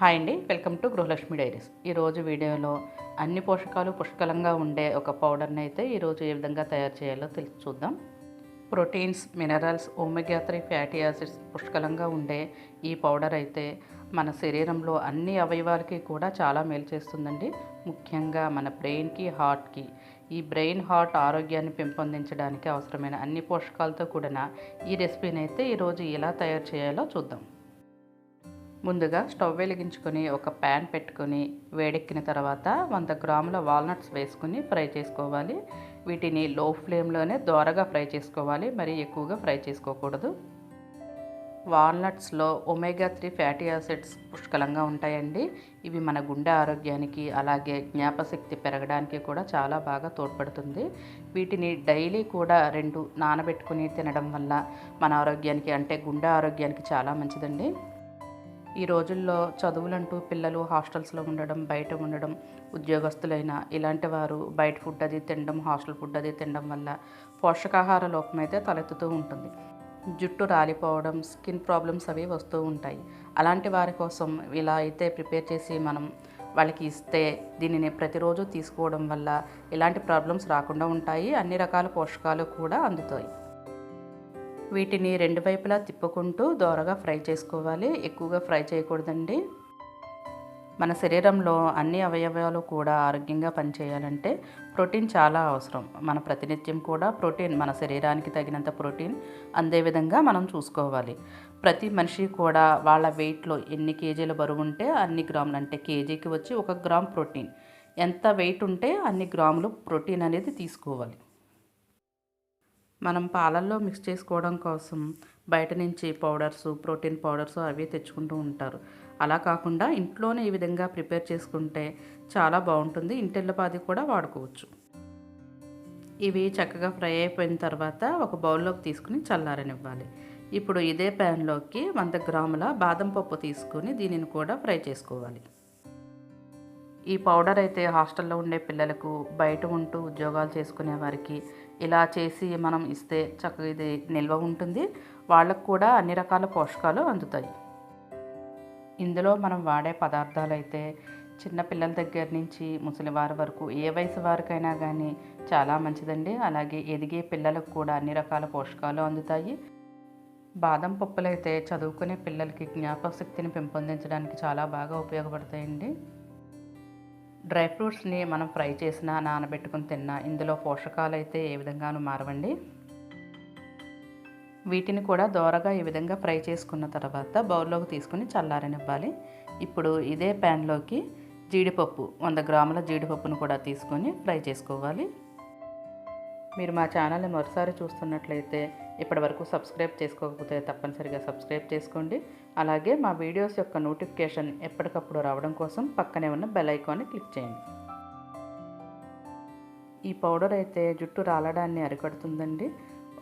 Hi అండి welcome to Gruhalakshmi diaries. ఈరోజు వీడియోలో అన్ని పోషకాలు పుష్కలంగా ఉండే ఒక పౌడర్ని అయితే ఈరోజు ఏ విధంగా తయారు చేయాలో తెలిసి చూద్దాం. Proteins minerals omega three fatty acids పుష్కలంగా ఉండే ఈ పౌడర్ అయితే మన శరీరంలో అన్ని అవయవాలకి కూడా చాలా మేలు చేస్తుందండి. ముఖ్యంగా మన బ్రెయిన్కి హార్ట్కి. ఈ బ్రెయిన్ హార్ట్ ఆరోగ్యాన్ని పెంపొందించడానికి అవసరమైన అన్ని పోషకాలతో కూడిన ఈ రెసిపీని అయితే ఈరోజు ఎలా తయారు చేయాలో చూద్దాం. ముందుగా స్టవ్ వెలిగించుకొని ఒక ప్యాన్ పెట్టుకొని వేడెక్కిన తర్వాత వంద గ్రాముల వాల్నట్స్ వేసుకుని ఫ్రై చేసుకోవాలి. వీటిని లో ఫ్లేమ్లోనే దోరగా ఫ్రై చేసుకోవాలి. మరి ఎక్కువగా ఫ్రై చేసుకోకూడదు. వాల్నట్స్లో ఒమేగా త్రీ ఫ్యాటీ యాసిడ్స్ పుష్కలంగా ఉంటాయండి. ఇవి మన గుండె ఆరోగ్యానికి అలాగే జ్ఞాపశక్తి పెరగడానికి కూడా చాలా బాగా తోడ్పడుతుంది. వీటిని డైలీ కూడా రెండు నానబెట్టుకుని తినడం వల్ల మన ఆరోగ్యానికి అంటే గుండె ఆరోగ్యానికి చాలా మంచిదండి. ఈ రోజుల్లో చదువులంటూ పిల్లలు హాస్టల్స్లో ఉండడం బయట ఉండడం ఉద్యోగస్తులైన ఇలాంటి వారు బయట ఫుడ్ అది తినడం హాస్టల్ ఫుడ్ అది తినడం వల్ల పోషకాహార లోపం అయితే తలెత్తుతూ ఉంటుంది. జుట్టు రాలిపోవడం స్కిన్ ప్రాబ్లమ్స్ అవి వస్తూ ఉంటాయి. అలాంటి వారి కోసం ఇలా అయితే ప్రిపేర్ చేసి మనం వాళ్ళకి ఇస్తే దీనిని ప్రతిరోజు తీసుకోవడం వల్ల ఇలాంటి ప్రాబ్లమ్స్ రాకుండా ఉంటాయి. అన్ని రకాల పోషకాలు కూడా అందుతాయి. వీటిని రెండు వైపులా తిప్పుకుంటూ దోరగా ఫ్రై చేసుకోవాలి. ఎక్కువగా ఫ్రై చేయకూడదండి. మన శరీరంలో అన్ని అవయవాలు కూడా ఆరోగ్యంగా పనిచేయాలంటే ప్రోటీన్ చాలా అవసరం. మన ప్రతినిత్యం కూడా ప్రోటీన్ మన శరీరానికి తగినంత ప్రోటీన్ అందే విధంగా మనం చూసుకోవాలి. ప్రతి మనిషి కూడా వాళ్ళ వెయిట్లో ఎన్ని కేజీల బరువు ఉంటే అన్ని గ్రాములు అంటే కేజీకి వచ్చి ఒక గ్రామ్ ప్రోటీన్. ఎంత వెయిట్ ఉంటే అన్ని గ్రాములు ప్రోటీన్ అనేది తీసుకోవాలి. మనం పాలల్లో మిక్స్ చేసుకోవడం కోసం బయట నుంచి పౌడర్స్ ప్రోటీన్ పౌడర్స్ అవి తెచ్చుకుంటూ ఉంటారు. అలా కాకుండా ఇంట్లోనే ఈ విధంగా ప్రిపేర్ చేసుకుంటే చాలా బాగుంటుంది. ఇంటిల్లపాది కూడా వాడుకోవచ్చు. ఇవి చక్కగా ఫ్రై అయిపోయిన తర్వాత ఒక బౌల్లోకి తీసుకుని చల్లారనివ్వాలి. ఇప్పుడు ఇదే ప్యాన్లోకి వంద గ్రాముల బాదం పప్పు తీసుకుని దీనిని కూడా ఫ్రై చేసుకోవాలి. ఈ పౌడర్ అయితే హాస్టల్లో ఉండే పిల్లలకు బయట ఉంటూ ఉద్యోగాలు చేసుకునే వారికి ఇలా చేసి మనం ఇస్తే చక్కగా ఇది నిల్వ ఉంటుంది. వాళ్ళకు కూడా అన్ని రకాల పోషకాలు అందుతాయి. ఇందులో మనం వాడే పదార్థాలు అయితే చిన్న పిల్లల దగ్గర నుంచి ముసలివారి వరకు ఏ వయసు వారికైనా కానీ చాలా మంచిదండి. అలాగే ఎదిగే పిల్లలకు కూడా అన్ని రకాల పోషకాలు అందుతాయి. బాదం పప్పులు అయితే చదువుకునే పిల్లలకి జ్ఞాపకశక్తిని పెంపొందించడానికి చాలా బాగా ఉపయోగపడతాయండి. డ్రై ఫ్రూట్స్ని మనం ఫ్రై చేసినా నానబెట్టుకుని తిన్నా ఇందులో పోషకాలు అయితే ఏ విధంగానూ మారవండి. వీటిని కూడా దోరగా ఈ విధంగా ఫ్రై చేసుకున్న తర్వాత బౌల్లోకి తీసుకుని చల్లారనివ్వాలి. ఇప్పుడు ఇదే ప్యాన్లోకి జీడిపప్పు వంద గ్రాముల జీడిపప్పును కూడా తీసుకొని ఫ్రై చేసుకోవాలి. మీరు మా ఛానల్ని మరోసారి చూస్తున్నట్లయితే ఇప్పటివరకు సబ్స్క్రైబ్ చేసుకోకపోతే తప్పనిసరిగా సబ్స్క్రైబ్ చేసుకోండి. అలాగే మా వీడియోస్ యొక్క నోటిఫికేషన్ ఎప్పటికప్పుడు రావడం కోసం పక్కనే ఉన్న బెల్ ఐకాన్ని క్లిక్ చేయండి. ఈ పౌడర్ అయితే జుట్టు రాలడాన్ని అరికడుతుందండి.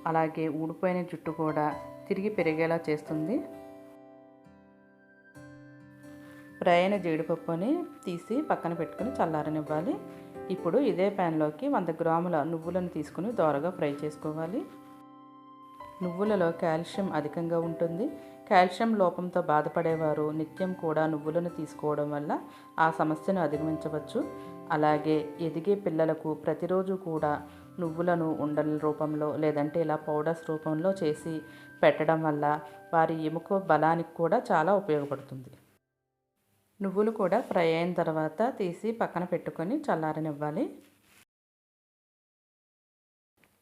అలాగే ఊడిపోయిన జుట్టు కూడా తిరిగి పెరిగేలా చేస్తుంది. ఫ్రై అయిన జీడిపప్పుని తీసి పక్కన పెట్టుకుని చల్లారనివ్వాలి. ఇప్పుడు ఇదే ప్యాన్లోకి వంద గ్రాముల నువ్వులను తీసుకుని దోరగా ఫ్రై చేసుకోవాలి. నువ్వులలో కాల్షియం అధికంగా ఉంటుంది. కాల్షియం లోపంతో బాధపడేవారు నిత్యం కూడా నువ్వులను తీసుకోవడం వల్ల ఆ సమస్యను అధిగమించవచ్చు. అలాగే ఎదిగే పిల్లలకు ప్రతిరోజు కూడా నువ్వులను ఉండల రూపంలో లేదంటే ఇలా పౌడర్స్ రూపంలో చేసి పెట్టడం వల్ల వారి ఎముక బలానికి కూడా చాలా ఉపయోగపడుతుంది. నువ్వులు కూడా ఫ్రై అయిన తర్వాత తీసి పక్కన పెట్టుకొని చల్లారనివ్వాలి.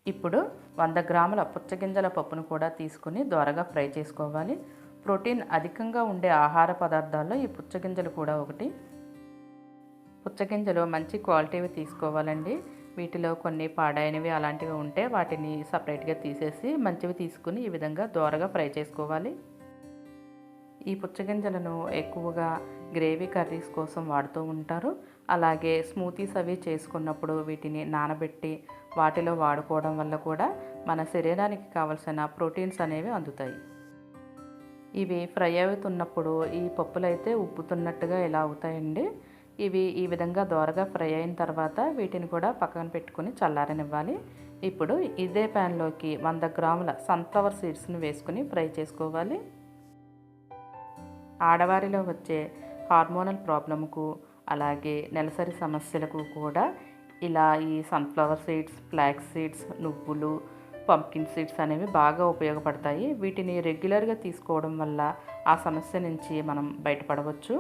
ఇప్పుడు వంద గ్రాముల పుచ్చగింజల పప్పును కూడా తీసుకుని దోరగా ఫ్రై చేసుకోవాలి. ప్రోటీన్ అధికంగా ఉండే ఆహార పదార్థాల్లో ఈ పుచ్చగింజలు కూడా ఒకటి. పుచ్చగింజలు మంచి క్వాలిటీవి తీసుకోవాలండి. వీటిలో కొన్ని పాడైనవి అలాంటివి ఉంటే వాటిని సపరేట్గా తీసేసి మంచివి తీసుకుని ఈ విధంగా దోరగా ఫ్రై చేసుకోవాలి. ఈ పుచ్చగింజలను ఎక్కువగా గ్రేవీ కర్రీస్ కోసం వాడుతూ ఉంటారు. అలాగే స్మూతీస్ అవి చేసుకున్నప్పుడు వీటిని నానబెట్టి వాటిలో వాడుకోవడం వల్ల కూడా మన శరీరానికి కావలసిన ప్రోటీన్స్ అనేవి అందుతాయి. ఇవి ఫ్రై అవుతున్నప్పుడు ఈ పప్పులు అయితే ఉబ్బుతున్నట్టుగా ఇలా అవుతాయండి. ఇవి ఈ విధంగా దోరగా ఫ్రై అయిన తర్వాత వీటిని కూడా పక్కన పెట్టుకుని చల్లారనివ్వాలి. ఇప్పుడు ఇదే ప్యాన్లోకి వంద గ్రాముల సన్ఫ్లవర్ సీడ్స్ని వేసుకుని ఫ్రై చేసుకోవాలి. ఆడవారిలో వచ్చే హార్మోనల్ ప్రాబ్లంకు అలాగే నెలసరి సమస్యలకు కూడా ఇలా ఈ సన్ఫ్లవర్ సీడ్స్ ఫ్లాక్స్ సీడ్స్ నువ్వులు పంకిన్ సీడ్స్ అనేవి బాగా ఉపయోగపడతాయి. వీటిని రెగ్యులర్గా తీసుకోవడం వల్ల ఆ సమస్య నుంచి మనం బయటపడవచ్చు.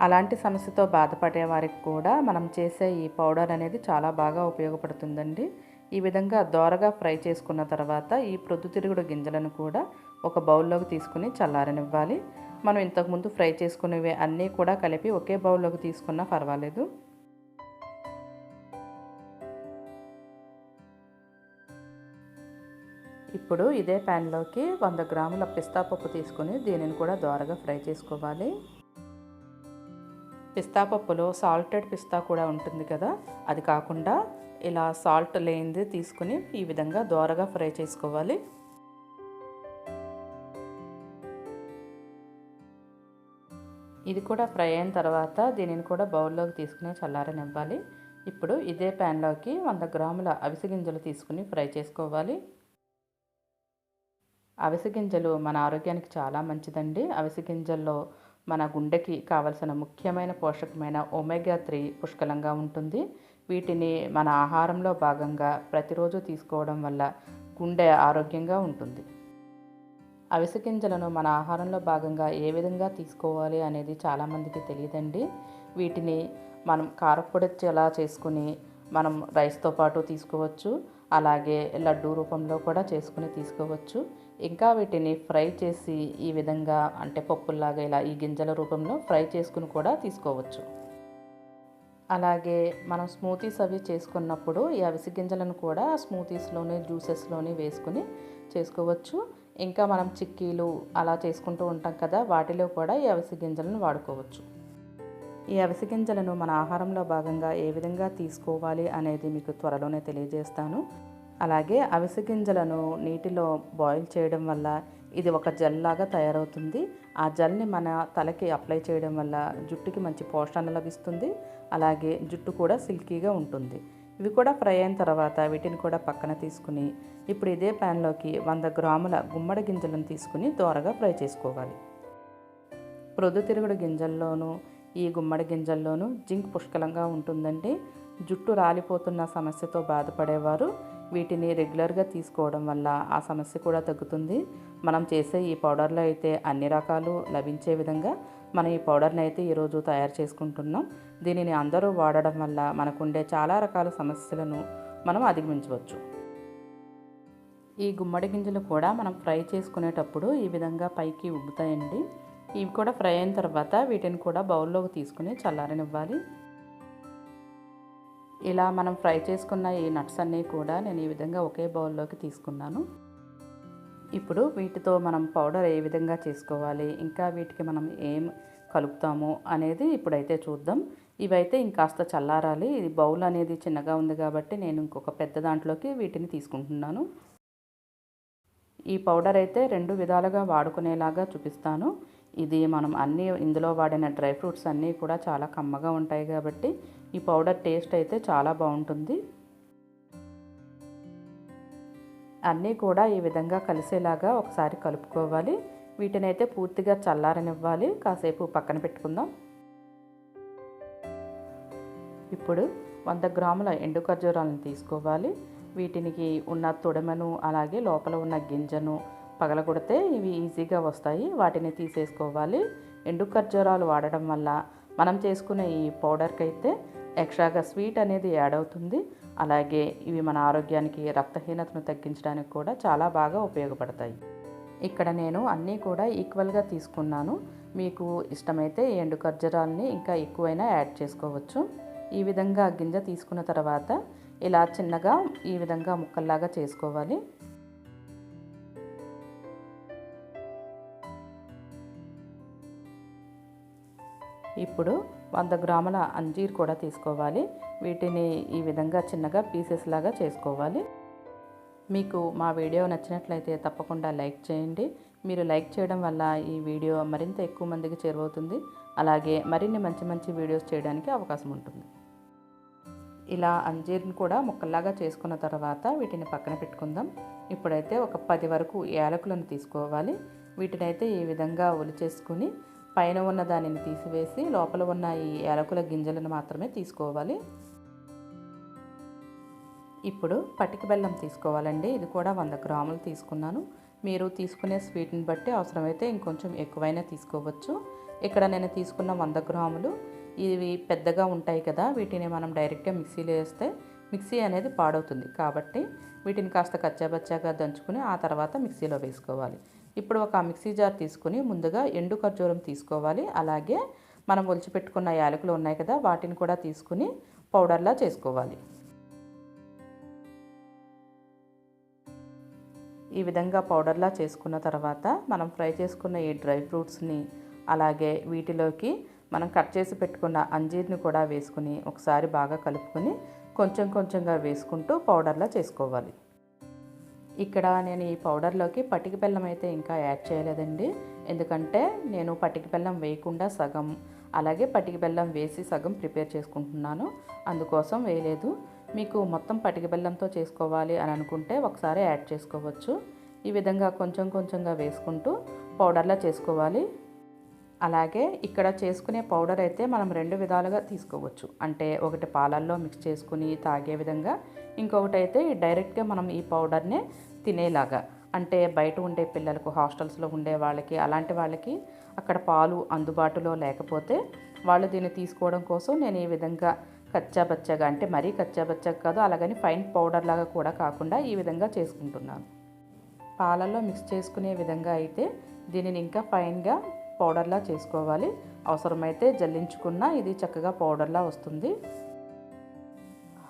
అలాంటి సమస్యతో బాధపడే వారికి కూడా మనం చేసే ఈ పౌడర్ అనేది చాలా బాగా ఉపయోగపడుతుందండి. ఈ విధంగా దోరగా ఫ్రై చేసుకున్న తర్వాత ఈ ప్రొద్దుతిరుగుడు గింజలను కూడా ఒక బౌల్లోకి తీసుకుని చల్లారనివ్వాలి. మనం ఇంతకుముందు ఫ్రై చేసుకునేవి అన్నీ కూడా కలిపి ఒకే బౌల్లోకి తీసుకున్నా పర్వాలేదు. ఇప్పుడు ఇదే ప్యాన్లోకి వంద గ్రాముల పిస్తా పప్పు తీసుకుని దీనిని కూడా దోరగా ఫ్రై చేసుకోవాలి. పిస్తా పప్పులో సాల్టెడ్ పిస్తా కూడా ఉంటుంది కదా అది కాకుండా ఇలా సాల్ట్ లేనిది తీసుకుని ఈ విధంగా దోరగా ఫ్రై చేసుకోవాలి. ఇది కూడా ఫ్రై అయిన తర్వాత దీనిని కూడా బౌల్లోకి తీసుకుని చల్లారనివ్వాలి ఇప్పుడు ఇదే ప్యాన్లోకి వంద గ్రాముల అవిసె గింజలు తీసుకుని ఫ్రై చేసుకోవాలి. అవిసె గింజలు మన ఆరోగ్యానికి చాలా మంచిదండి. అవిసె గింజల్లో మన గుండెకి కావలసిన ముఖ్యమైన పోషకమైన ఒమేగా త్రీ పుష్కలంగా ఉంటుంది. వీటిని మన ఆహారంలో భాగంగా ప్రతిరోజు తీసుకోవడం వల్ల గుండె ఆరోగ్యంగా ఉంటుంది. అవిసె గింజలను మన ఆహారంలో భాగంగా ఏ విధంగా తీసుకోవాలి అనేది చాలామందికి తెలియదండి. వీటిని మనం కారపొడి ఎలా చేసుకుని మనం రైస్తో పాటు తీసుకోవచ్చు. అలాగే లడ్డూ రూపంలో కూడా చేసుకుని తీసుకోవచ్చు. ఇంకా వీటిని ఫ్రై చేసి ఈ విధంగా అంటే పప్పుల్లాగా ఇలా ఈ గింజల రూపంలో ఫ్రై చేసుకుని కూడా తీసుకోవచ్చు. అలాగే మనం స్మూతీస్ అవి చేసుకున్నప్పుడు ఈ అవిసి గింజలను కూడా స్మూతీస్లోనే జ్యూసెస్లోనే వేసుకుని చేసుకోవచ్చు. ఇంకా మనం చిక్కీలు అలా చేసుకుంటూ ఉంటాం కదా వాటిలో కూడా ఈ అవిసి గింజలను వాడుకోవచ్చు. ఈ అవిసి గింజలను మన ఆహారంలో భాగంగా ఏ విధంగా తీసుకోవాలి అనేది మీకు త్వరలోనే తెలియజేస్తాను. అలాగే అవిసె గింజలను నీటిలో బాయిల్ చేయడం వల్ల ఇది ఒక జెల్ లాగా తయారవుతుంది. ఆ జెల్ని మన తలకి అప్లై చేయడం వల్ల జుట్టుకి మంచి పోషణ లభిస్తుంది. అలాగే జుట్టు కూడా సిల్కీగా ఉంటుంది. ఇవి కూడా ఫ్రై అయిన తర్వాత వీటిని కూడా పక్కన తీసుకుని ఇప్పుడు ఇదే ప్యాన్లోకి వంద గ్రాముల గుమ్మడి గింజలను తీసుకుని దోరగా ఫ్రై చేసుకోవాలి. ప్రొద్దుతిరుగుడు గింజల్లోనూ ఈ గుమ్మడి గింజల్లోనూ జింక్ పుష్కలంగా ఉంటుందండి. జుట్టు రాలిపోతున్న సమస్యతో బాధపడేవారు వీటిని రెగ్యులర్గా తీసుకోవడం వల్ల ఆ సమస్య కూడా తగ్గుతుంది. మనం చేసే ఈ పౌడర్లో అయితే అన్ని రకాలు లభించే విధంగా మనం ఈ పౌడర్ని అయితే ఈరోజు తయారు చేసుకుంటున్నాం. దీనిని అందరూ వాడడం వల్ల మనకుండే చాలా రకాల సమస్యలను మనం అధిగమించవచ్చు. ఈ గుమ్మడి గింజలు కూడా మనం ఫ్రై చేసుకునేటప్పుడు ఈ విధంగా పైకి ఉబ్బుతాయండి. ఇవి కూడా ఫ్రై అయిన తర్వాత వీటిని కూడా బౌల్లోకి తీసుకుని చల్లారనివ్వాలి. ఇలా మనం ఫ్రై చేసుకున్న ఈ నట్స్ అన్నీ కూడా నేను ఈ విధంగా ఒకే బౌల్లోకి తీసుకున్నాను. ఇప్పుడు వీటితో మనం పౌడర్ ఏ విధంగా చేసుకోవాలి ఇంకా వీటికి మనం ఏం కలుపుతాము అనేది ఇప్పుడైతే చూద్దాం. ఇవైతే ఇంకాస్త చల్లారాలి. ఇది బౌల్ అనేది చిన్నగా ఉంది కాబట్టి నేను ఇంకొక పెద్ద దాంట్లోకి వీటిని తీసుకుంటున్నాను. ఈ పౌడర్ అయితే రెండు విధాలుగా వాడుకునేలాగా చూపిస్తాను. ఇది మనం అన్నీ ఇందులో వాడిన డ్రై ఫ్రూట్స్ అన్నీ కూడా చాలా కమ్మగా ఉంటాయి కాబట్టి ఈ పౌడర్ టేస్ట్ అయితే చాలా బాగుంటుంది. అన్నీ కూడా ఈ విధంగా కలిసేలాగా ఒకసారి కలుపుకోవాలి. వీటిని అయితే పూర్తిగా చల్లారనివ్వాలి. కాసేపు పక్కన పెట్టుకుందాం. ఇప్పుడు వంద గ్రాముల ఎండు ఖర్జూరాలను తీసుకోవాలి. వీటికి ఉన్న తొడమను అలాగే లోపల ఉన్న గింజను పగలగొడితే ఇవి ఈజీగా వస్తాయి. వాటిని తీసేసుకోవాలి. ఎండు ఖర్జూరాలు వాడడం వల్ల మనం చేసుకునే ఈ పౌడర్కి అయితే ఎక్స్ట్రాగా స్వీట్ అనేది యాడ్ అవుతుంది. అలాగే ఇవి మన ఆరోగ్యానికి రక్తహీనతను తగ్గించడానికి కూడా చాలా బాగా ఉపయోగపడతాయి. ఇక్కడ నేను అన్నీ కూడా ఈక్వల్గా తీసుకున్నాను. మీకు ఇష్టమైతే ఎండు ఖర్జూరాలని ఇంకా ఎక్కువైనా యాడ్ చేసుకోవచ్చు. ఈ విధంగా గింజ తీసుకున్న తర్వాత ఇలా చిన్నగా ఈ విధంగా ముక్కల్లాగా చేసుకోవాలి. ఇప్పుడు వంద గ్రాముల అంజీర్ కూడా తీసుకోవాలి. వీటిని ఈ విధంగా చిన్నగా పీసెస్ లాగా చేసుకోవాలి. మీకు మా వీడియో నచ్చినట్లయితే తప్పకుండా లైక్ చేయండి. మీరు లైక్ చేయడం వల్ల ఈ వీడియో మరింత ఎక్కువ మందికి చేరువవుతుంది. అలాగే మరిన్ని మంచి మంచి వీడియోస్ చేయడానికి అవకాశం ఉంటుంది. ఇలా అంజీర్ని కూడా ముక్కల్లాగా చేసుకున్న తర్వాత వీటిని పక్కన పెట్టుకుందాం. ఇప్పుడైతే ఒక పది వరకు యాలకులను తీసుకోవాలి. వీటినైతే ఈ విధంగా ఒలిచేసుకుని పైన ఉన్న దానిని తీసివేసి లోపల ఉన్న ఈ యాలకుల గింజలను మాత్రమే తీసుకోవాలి. ఇప్పుడు పటిక బెల్లం తీసుకోవాలండి. ఇది కూడా వంద గ్రాములు తీసుకున్నాను. మీరు తీసుకునే స్వీట్ని బట్టి అవసరమైతే ఇంకొంచెం ఎక్కువైనా తీసుకోవచ్చు. ఇక్కడ నేను తీసుకున్న వంద గ్రాములు ఇవి పెద్దగా ఉంటాయి కదా వీటిని మనం డైరెక్ట్గా మిక్సీలో వేస్తే మిక్సీ అనేది పాడవుతుంది. కాబట్టి వీటిని కాస్త కచ్చాబచ్చాగా దంచుకుని ఆ తర్వాత మిక్సీలో వేసుకోవాలి. ఇప్పుడు ఒక మిక్సీ జార్ తీసుకుని ముందుగా ఎండు ఖర్జూరం తీసుకోవాలి. అలాగే మనం ఒలిచిపెట్టుకున్న యాలకులు ఉన్నాయి కదా వాటిని కూడా తీసుకుని పౌడర్లా చేసుకోవాలి. ఈ విధంగా పౌడర్లా చేసుకున్న తర్వాత మనం ఫ్రై చేసుకున్న ఈ డ్రై ఫ్రూట్స్ని అలాగే వీటిలోకి మనం కట్ చేసి పెట్టుకున్న అంజీర్ని కూడా వేసుకుని ఒకసారి బాగా కలుపుకొని కొంచెం కొంచెంగా వేసుకుంటూ పౌడర్లా చేసుకోవాలి. ఇక్కడ నేను ఈ పౌడర్లోకి పటిక బెల్లం అయితే ఇంకా యాడ్ చేయలేదండి. ఎందుకంటే నేను పటిక బెల్లం వేయకుండా సగం అలాగే పటిక బెల్లం వేసి సగం ప్రిపేర్ చేసుకుంటున్నాను. అందుకోసం వేయలేదు. మీకు మొత్తం పటిక బెల్లంతో చేసుకోవాలి అని అనుకుంటే ఒకసారి యాడ్ చేసుకోవచ్చు. ఈ విధంగా కొంచెం కొంచెంగా వేసుకుంటూ పౌడర్లా చేసుకోవాలి. అలాగే ఇక్కడ చేసుకునే పౌడర్ అయితే మనం రెండు విధాలుగా తీసుకోవచ్చు. అంటే ఒకటి పాలల్లో మిక్స్ చేసుకుని తాగే విధంగా ఇంకొకటి అయితే డైరెక్ట్గా మనం ఈ పౌడర్నే తినేలాగా. అంటే బయట ఉండే పిల్లలకు హాస్టల్స్లో ఉండే వాళ్ళకి అలాంటి వాళ్ళకి అక్కడ పాలు అందుబాటులో లేకపోతే వాళ్ళు దీన్ని తీసుకోవడం కోసం నేను ఈ విధంగా కచ్చాబచ్చగా అంటే మరీ కచ్చాబచ్చగా కాదు అలాగని ఫైన్ పౌడర్ లాగా కూడా కాకుండా ఈ విధంగా చేసుకుంటున్నాను. పాలల్లో మిక్స్ చేసుకునే విధంగా అయితే దీనిని ఇంకా ఫైన్గా పౌడర్లా చేసుకోవాలి. అవసరమైతే జల్లించుకున్న ఇది చక్కగా పౌడర్లా వస్తుంది.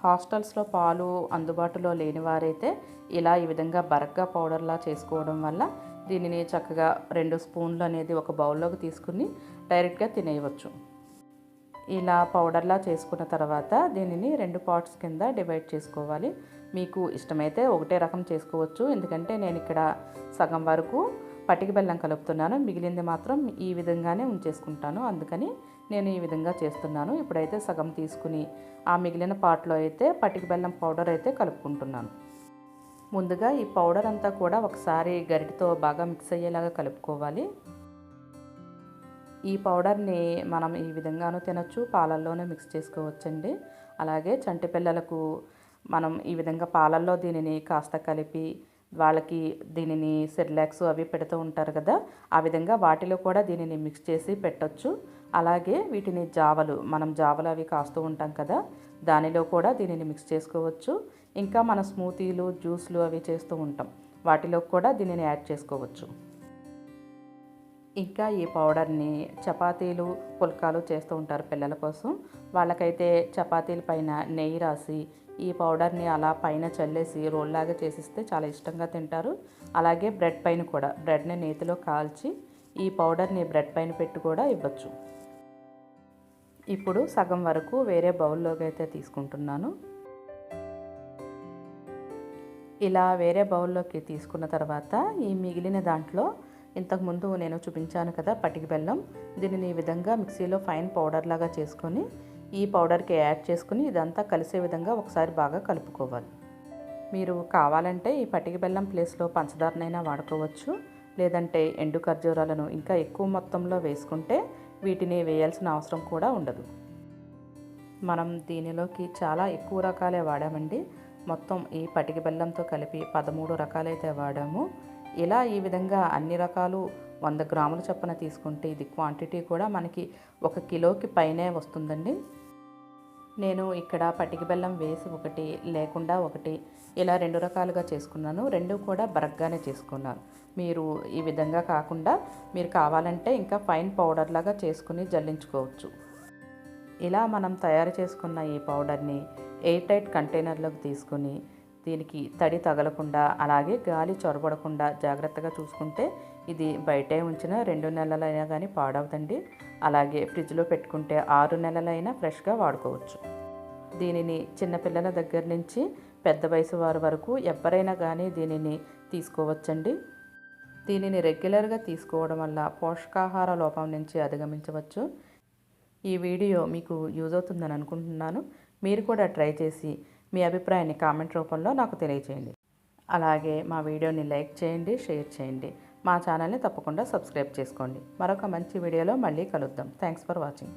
హాస్టల్స్లో పాలు అందుబాటులో లేని వారైతే ఇలా ఈ విధంగా బరగ్గా పౌడర్లా చేసుకోవడం వల్ల దీనిని చక్కగా రెండు స్పూన్లు అనేది ఒక బౌల్లోకి తీసుకుని డైరెక్ట్గా తినేయవచ్చు. ఇలా పౌడర్లా చేసుకున్న తర్వాత దీనిని రెండు పార్ట్స్ కింద డివైడ్ చేసుకోవాలి. మీకు ఇష్టమైతే ఒకటే రకం చేసుకోవచ్చు. ఎందుకంటే నేను ఇక్కడ సగం వరకు పటిక బెల్లం కలుపుతున్నాను. మిగిలింది మాత్రం ఈ విధంగానే ఉంచేసుకుంటాను. అందుకని నేను ఈ విధంగా చేస్తున్నాను. ఇప్పుడైతే సగం తీసుకుని ఆ మిగిలిన పాట్లో అయితే పటిక బెల్లం పౌడర్ అయితే కలుపుకుంటున్నాను. ముందుగా ఈ పౌడర్ అంతా కూడా ఒకసారి గరిటితో బాగా మిక్స్ అయ్యేలాగా కలుపుకోవాలి. ఈ పౌడర్ని మనం ఈ విధంగానూ తినచ్చు. పాలల్లోనే మిక్స్ చేసుకోవచ్చండి. అలాగే చంటి పిల్లలకు మనం ఈ విధంగా పాలల్లో దీనిని కాస్త కలిపి వాళ్ళకి దీనిని సెర్లాక్స్ అవి పెడుతూ ఉంటారు కదా ఆ విధంగా వాటిలో కూడా దీనిని మిక్స్ చేసి పెట్టచ్చు. అలాగే వీటిని జావలు మనం జావలు అవి కాస్తూ ఉంటాం కదా దానిలో కూడా దీనిని మిక్స్ చేసుకోవచ్చు. ఇంకా మన స్మూతీలు జ్యూస్లు అవి చేస్తూ ఉంటాం. వాటిలో కూడా దీనిని యాడ్ చేసుకోవచ్చు. ఇంకా ఈ పౌడర్ని చపాతీలు పుల్కాలు చేస్తూ ఉంటారు పిల్లల కోసం. వాళ్ళకైతే చపాతీల పైన నెయ్యి రాసి ఈ పౌడర్ని అలా పైన చల్లేసి రోల్లాగా చేసిస్తే చాలా ఇష్టంగా తింటారు. అలాగే బ్రెడ్ పైన కూడా బ్రెడ్ని నేతిలో కాల్చి ఈ పౌడర్ని బ్రెడ్ పైన పెట్టి కూడా ఇవ్వచ్చు. ఇప్పుడు సగం వరకు వేరే బౌల్లోకి అయితే తీసుకుంటున్నాను. ఇలా వేరే బౌల్లోకి తీసుకున్న తర్వాత ఈ మిగిలిన దాంట్లో ఇంతకుముందు నేను చూపించాను కదా పటికి బెల్లం దీనిని ఈ విధంగా మిక్సీలో ఫైన్ పౌడర్ లాగా చేసుకొని ఈ పౌడర్కి యాడ్ చేసుకుని ఇదంతా కలిసే విధంగా ఒకసారి బాగా కలుపుకోవాలి. మీరు కావాలంటే ఈ పటిక బెల్లం ప్లేస్లో పంచదారనైనా వాడుకోవచ్చు. లేదంటే ఎండు ఖర్జూరాలను ఇంకా ఎక్కువ మొత్తంలో వేసుకుంటే వీటిని వేయాల్సిన అవసరం కూడా ఉండదు. మనం దీనిలోకి చాలా ఎక్కువ రకాలే వాడామండి. మొత్తం ఈ పటిక బెల్లంతో కలిపి పదమూడు రకాలైతే వాడాము. ఇలా ఈ విధంగా అన్ని రకాలు వంద గ్రాముల చొప్పున తీసుకుంటే ఇది క్వాంటిటీ కూడా మనకి ఒక కిలోకి పైనే వస్తుందండి. నేను ఇక్కడ పటికి బెల్లం వేసి ఒకటి లేకుండా ఒకటి ఇలా రెండు రకాలుగా చేసుకున్నాను. రెండు కూడా బరగ్గానే చేసుకున్నాను. మీరు ఈ విధంగా కాకుండా మీరు కావాలంటే ఇంకా ఫైన్ పౌడర్ లాగా చేసుకుని జల్లించుకోవచ్చు. ఇలా మనం తయారు చేసుకున్న ఈ పౌడర్ని ఎయిర్ టైట్ కంటైనర్లోకి తీసుకుని దీనికి తడి తగలకుండా అలాగే గాలి చొరబడకుండా జాగ్రత్తగా చూసుకుంటే ఇది బయటే ఉంచిన రెండు నెలలైనా కానీ పాడవదండి. అలాగే ఫ్రిడ్జ్లో పెట్టుకుంటే ఆరు నెలలైనా ఫ్రెష్గా వాడుకోవచ్చు. దీనిని చిన్నపిల్లల దగ్గర నుంచి పెద్ద వయసు వారి వరకు ఎవరైనా కానీ దీనిని తీసుకోవచ్చండి. దీనిని రెగ్యులర్గా తీసుకోవడం వల్ల పోషకాహార లోపం నుంచి అధిగమించవచ్చు. ఈ వీడియో మీకు యూజ్ అవుతుందని అనుకుంటున్నాను. మీరు కూడా ట్రై చేసి మీ అభిప్రాయాన్ని కామెంట్ రూపంలో నాకు తెలియచేయండి. అలాగే మా వీడియోని లైక్ చేయండి షేర్ చేయండి. మా ఛానల్ని తప్పకుండా సబ్స్క్రైబ్ చేసుకోండి. మరొక మంచి వీడియోలో మళ్ళీ కలుద్దాం. Thanks for watching